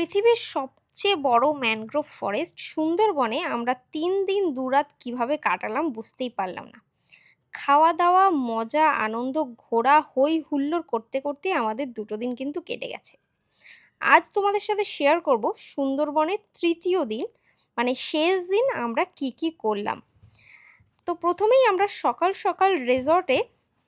পৃথিবীর সবচেয়ে বড় ম্যানগ্রোভ ফরেস্ট সুন্দরবনে আমরা তিন দিন দুরাত কীভাবে কাটালাম বুঝতেই পারলাম না। খাওয়া দাওয়া মজা, আনন্দ, ঘোরা হই হুল্লোড় করতে করতে আমাদের দুটো দিন কিন্তু কেটে গেছে। আজ তোমাদের সাথে শেয়ার করব সুন্দরবনের তৃতীয় দিন মানে শেষ দিন আমরা কি কি করলাম। তো প্রথমেই আমরা সকাল সকাল রেজর্টে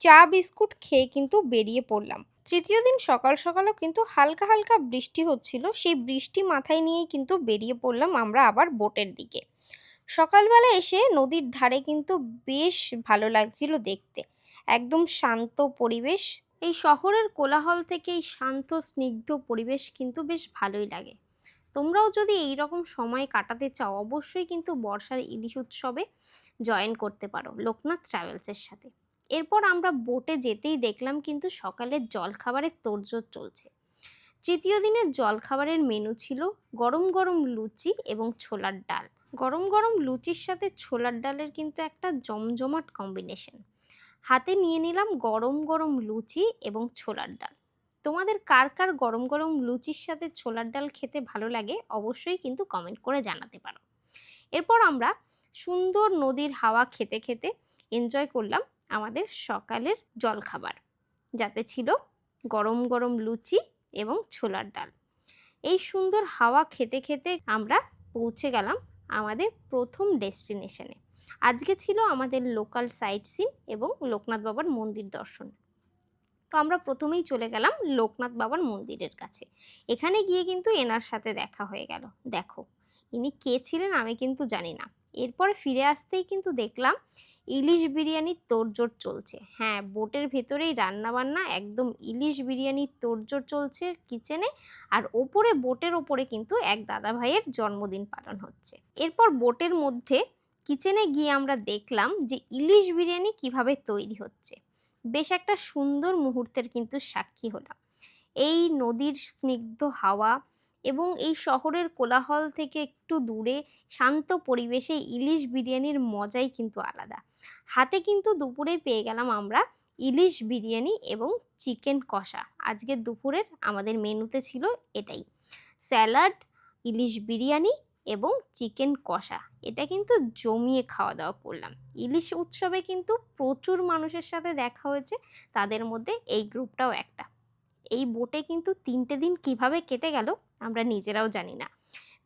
চা বিস্কুট খেয়ে কিন্তু বেরিয়ে পড়লাম। তৃতীয় দিন সকাল সকালও কিন্তু হালকা হালকা বৃষ্টি হচ্ছিল। সেই বৃষ্টি মাথায় নিয়েই কিন্তু বেরিয়ে পড়লাম আমরা আবার বোটের দিকে। সকালবেলা এসে নদীর ধারে কিন্তু বেশ ভালো লাগছিল দেখতে। একদম শান্ত পরিবেশ। এই শহরের কোলাহল থেকে এই শান্ত, স্নিগ্ধ পরিবেশ কিন্তু বেশ ভালোই লাগে। তোমরাও যদি এই রকম সময় কাটাতে চাও, অবশ্যই কিন্তু বর্ষার ইলিশ উৎসবে জয়েন করতে পারো। লোকনাথ ট্রাভেলসের সাথে। এরপর আমরা বোটে যেতেই দেখলাম কিন্তু সকালের জলখাবারের তোড়জোড় চলছে। তৃতীয় দিনের জলখাবারের মেনু ছিল গরম গরম লুচি এবং ছোলার ডাল। গরম গরম লুচির সাথে ছোলার ডালের কিন্তু একটা জমজমাট কম্বিনেশন হাতে নিয়ে নিলাম গরম গরম লুচি এবং ছোলার ডাল। তোমাদের কার কার গরম গরম লুচির সাথে ছোলার ডাল খেতে ভালো লাগে অবশ্যই কিন্তু কমেন্ট করে জানাতে পারো। এরপর আমরা সুন্দর নদীর হাওয়া খেতে খেতে এনজয় করলাম আমাদের সকালের জলখাবার, যাতে ছিল গরম গরম লুচি এবং ছোলার ডাল। এই সুন্দর হাওয়া খেতে খেতে আমরা পৌঁছে গেলাম আমাদের প্রথম ডেস্টিনেশনে আজকে ছিল আমাদের লোকাল সাইট সিন এবং লোকনাথ বাবার মন্দির দর্শন। তো আমরা প্রথমেই চলে গেলাম লোকনাথ বাবার মন্দিরের কাছে। এখানে গিয়ে কিন্তু এনার সাথে দেখা হয়ে গেল। দেখো, ইনি কে ছিলেন আমি কিন্তু জানি না। এরপরে ফিরে আসতেই কিন্তু দেখলাম ইলিশ বিরিয়ানির তোড়জোড় চলছে। হ্যাঁ বোটের ভেতরেই রান্নাবান্না একদম ইলিশ বিরিয়ানির তোড়জোড় চলছে কিচেনে আর ওপরে বোটের ওপরে কিন্তু এক দাদা ভাইয়ের জন্মদিন পালন হচ্ছে। এরপর বোটের মধ্যে কিচেনে গিয়ে আমরা দেখলাম যে ইলিশ বিরিয়ানি কীভাবে তৈরি হচ্ছে। বেশ একটা সুন্দর মুহূর্তের কিন্তু সাক্ষী হলাম। এই নদীর স্নিগ্ধ হাওয়া এবং এই শহরের কোলাহল থেকে একটু দূরে শান্ত পরিবেশে ইলিশ বিরিয়ানির মজাই কিন্তু আলাদা। হাতে কিন্তু দুপুরে পেয়ে গেলাম আমরা ইলিশ বিরিয়ানি এবং চিকেন কষা। আজকের দুপুরের আমাদের মেনুতে ছিল এটাই। স্যালাড, ইলিশ বিরিয়ানি এবং চিকেন কষা। এটা কিন্তু জমিয়ে খাওয়া দাওয়া করলাম। ইলিশ উৎসবে কিন্তু প্রচুর মানুষের সাথে দেখা হয়েছে, তাদের মধ্যে এই গ্রুপটাও একটা। এই বোটে কিন্তু তিনটে দিন কীভাবে কেটে গেল আমরা নিজেরাও জানি না।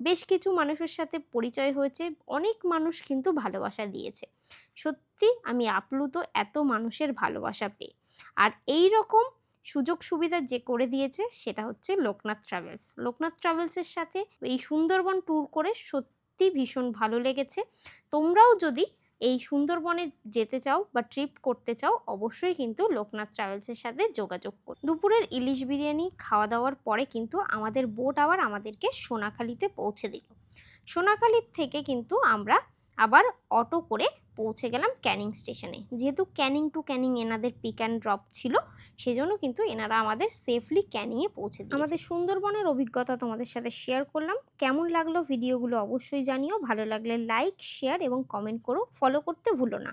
বেশ কিছু মানুষের সাথে পরিচয় হয়েছে। অনেক মানুষ কিন্তু ভালোবাসা দিয়েছে। সত্যি, আমি আপ্লুত এত মানুষের ভালোবাসা পেয়ে। আর এই রকম সুযোগ সুবিধা যে করে দিয়েছে, সেটা হচ্ছে লোকনাথ ট্রাভেলস। লোকনাথ ট্রাভেলসের সাথে এই সুন্দরবন ট্যুর করে সত্যি ভীষণ ভালো লেগেছে। তোমরাও যদি এই সুন্দরবনে যেতে চাও বা ট্রিপ করতে চাও, অবশ্যই কিন্তু লোকনাথ ট্রাভেলসের সাথে যোগাযোগ করো দুপুরের ইলিশ বিরিয়ানি খাওয়া দাওয়ার পরে কিন্তু আমাদের বোট আবার আমাদেরকে সোনাখালিতে পৌঁছে দিল। সোনাখালির থেকে কিন্তু আমরা আবার অটো করে পৌঁছে গেলাম ক্যানিং স্টেশনে যেহেতু ক্যানিং টু ক্যানিং এনাদের পিক অ্যান্ড ড্রপ ছিল, সেজন্য কিন্তু এনারা আমাদের সেফলি ক্যানিংয়ে পৌঁছে আমাদের সুন্দরবনের অভিজ্ঞতা তোমাদের সাথে শেয়ার করলাম। কেমন লাগল ভিডিওগুলো অবশ্যই জানিও। ভালো লাগলে লাইক শেয়ার এবং কমেন্ট করো। ফলো করতে ভুলো না।